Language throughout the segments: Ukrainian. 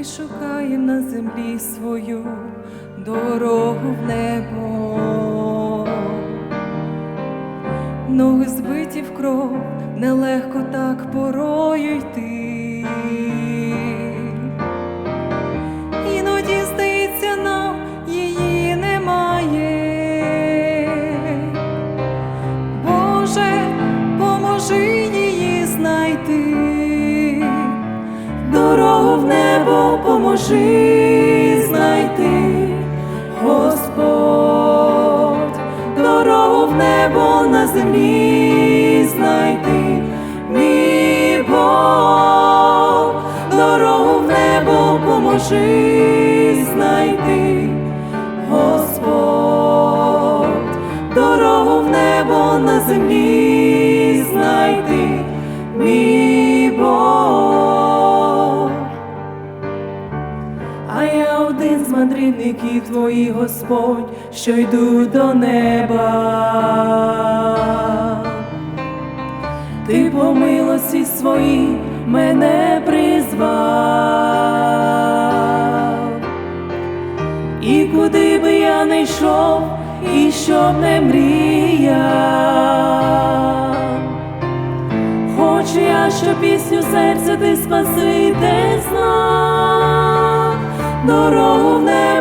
ми шукаємо на землі свою дорогу в небо. Ноги збиті в кров, нелегко так порою йти. Іноді здається нам її немає. Боже, В небо поможи знайти, Господь, дорогу в небо на землі знайти, мій Бог, дорогу в небо поможи знайти, Господь, дорогу в небо на землі мандрівників твоїх, Господь, що йду до неба. Ти по милості своїй мене призвав. І куди би я не йшов, і щоб не мріяв. Хочу я, що пісню серця ти спаситель знав, дорогу в небо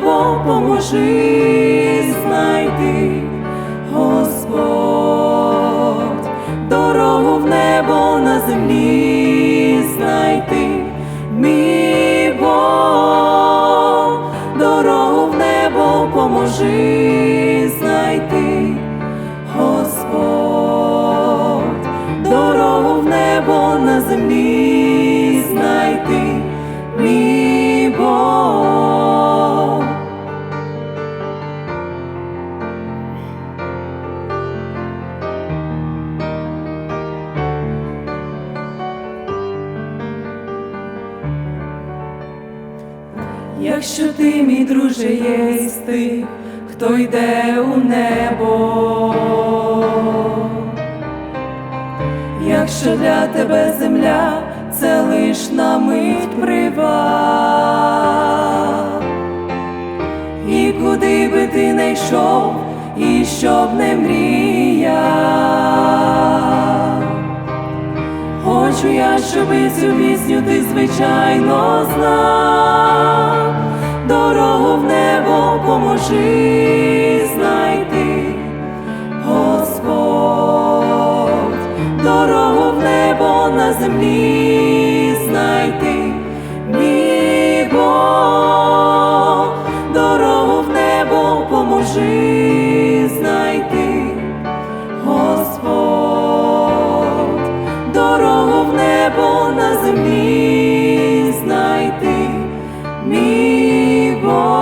Господь, дорогу в небо на землі знайти, мій дорогу в небо поможи знайти, Господь, дорогу в небо на землі Якщо ти, мій друже, є тих, хто йде у небо, якщо для тебе земля це лиш на мить прива, і куди би ти не йшов, і щоб не мріяв. я, щоби цю пісню ти звичайно знав, дорогу в небо поможи знайти, Господь, дорогу в небо на землі знайти. More.